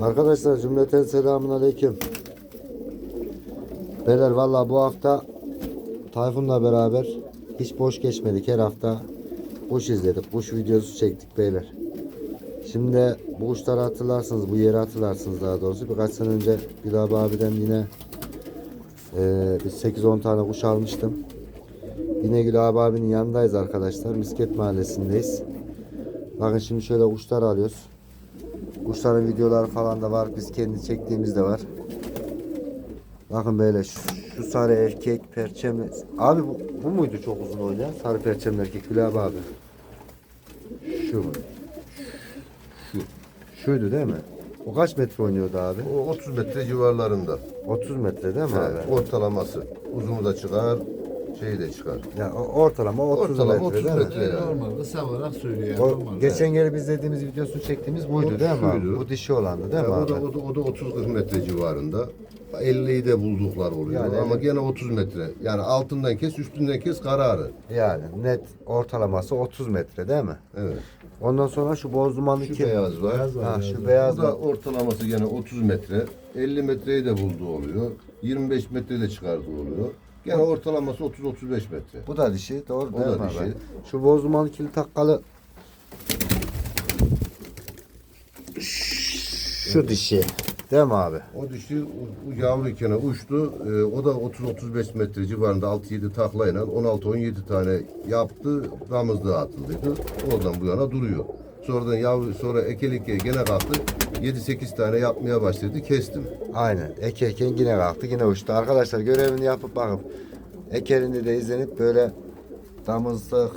Arkadaşlar cümleten selamun aleyküm. Beyler valla bu hafta Tayfun'la beraber hiç boş geçmedik. Her hafta kuş izledik. Kuş videosu çektik beyler. Şimdi bu kuşları hatırlarsınız. Bu yeri hatırlarsınız daha doğrusu. Birkaç sene önce Gülab abiden yine e, bir 8-10 tane kuş almıştım. Yine Gülab abinin yanındayız arkadaşlar. Misket mahallesindeyiz. Bakın şimdi şöyle kuşlar alıyoruz. Kuşların videoları falan da var. Biz kendi çektiğimiz de var. Bakın böyle şu, şu sarı erkek perçemli. Abi bu, bu muydu çok uzun oynayan? Sarı perçemli erkek Gülab abi. Şu? Şu. Şuydu değil mi? O kaç metre oynuyordu abi? O 30 metre civarlarında. 30 metre değil mi abi? ortalaması. Uzunu da çıkar, şeyi de çıkar. Ya o- ortalama 30 Ortalama metre 30 değil mi? metre. yani. Normal kısa olarak söylüyor. O, normal. geçen geri biz izlediğimiz videosunu çektiğimiz buydu değil mi abi? şuydu. Bu dişi olandı değil mi Ya o abi? da, o da, o da 30-40 metre civarında. 50'yi de bulduklar oluyor Yani ama gene 30 metre. Yani altından kes, üstünden kes kararı. Yani net ortalaması 30 metre değil mi? Evet. Ondan sonra şu boz dumanlı Şu kim? beyaz var. Beyaz var, Ha, beyaz şu var. beyaz Bu da da ortalaması gene 30 metre. 50 metreyi de bulduğu oluyor. 25 metre de çıkardığı oluyor. Gene ortalaması 30-35 metre. bu da dişi doğru O değil da mi abi? dişi. Şu boz dumanlı kili takkalı şu dişi değil mi abi? O dişi o- o yavruyken uçtu. Ee, o da 30-35 metre civarında 6-7 taklayla 16-17 tane yaptı. Damızlığa atıldıydı. Oradan bu yana duruyor. Sonradan yavru sonra ekelik gene kalktı. 7-8 tane yapmaya başladı. Kestim. Aynen. Ekerken yine kalktı yine uçtu. Arkadaşlar görevini yapıp bakın. Ekerinde de izlenip böyle damızlık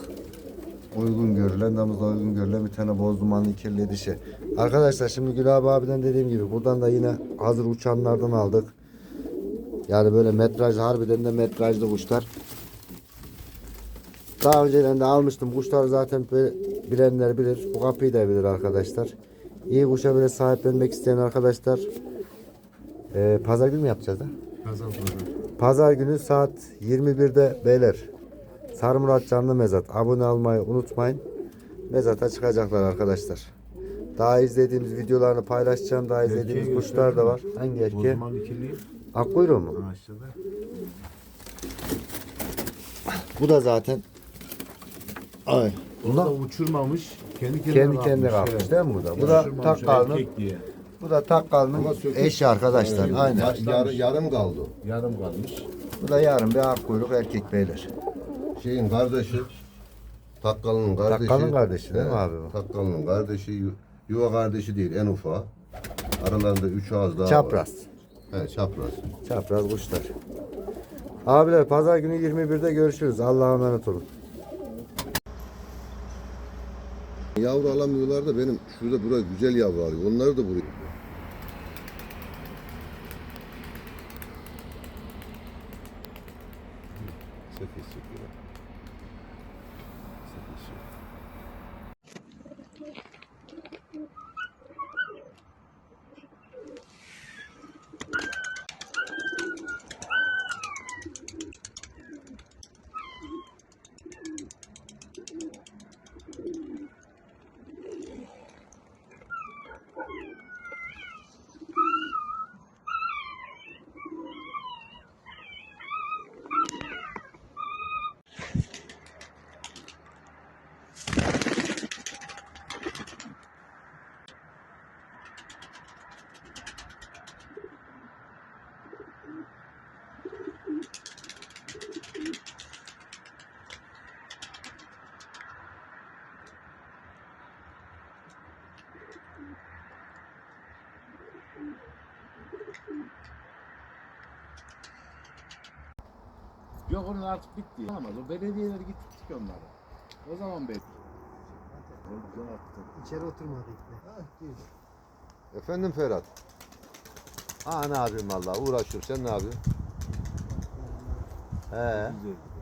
uygun görülen, damızlığa uygun görülen bir tane boz dumanlı kirli dişi. Arkadaşlar şimdi Gülab abiden dediğim gibi buradan da yine hazır uçanlardan aldık. Yani böyle metraj harbiden de metrajlı kuşlar. Daha önceden de almıştım. Kuşları zaten böyle bilenler bilir. Bu kapıyı da bilir arkadaşlar. İyi kuşa böyle sahiplenmek isteyen arkadaşlar ee, pazar günü mü yapacağız da? Kazan pazar. Pazar günü saat 21'de beyler. Sarı Murat Canlı Mezat. Abone olmayı unutmayın. Mezata çıkacaklar arkadaşlar. Daha izlediğimiz videolarını paylaşacağım. Daha izlediğimiz Erkeği kuşlar da var. Hangi erkeği? İkili Akkuyruğu mu? Bu da zaten Ay. Bunu da Bunlar uçurmamış. Kendi kendine kendi kendine kalkmış evet. değil mi bu da? Bu da Uçurmamış, takkalının erkek diye. bu da takkalının eşi arkadaşlar. Aynen. Ya- yarı- yarım kaldı. Yarım kalmış. Bu da yarın bir akkuyruk erkek beyler. Şeyin kardeşi Takkalı'nın kardeşi. Takkalı'nın kardeşi değil mi abi bu? Takkalı'nın kardeşi yu- yuva kardeşi değil en ufağı. Aralarında üç ağız daha var. Çapraz. Evet çapraz. Çapraz kuşlar. Abiler pazar günü 21'de görüşürüz. Allah'a emanet olun. Yavru alamıyorlar da benim şurada buraya güzel yavru alıyor. Onları da buraya. Yok onun artık bitti. Olamaz. O belediyeler gittik onlara. O zaman attı. İçeri oturmadı işte. Efendim Ferhat. Ha ne yapayım valla uğraşıyorum. Sen ne yapıyorsun? He. Güzel.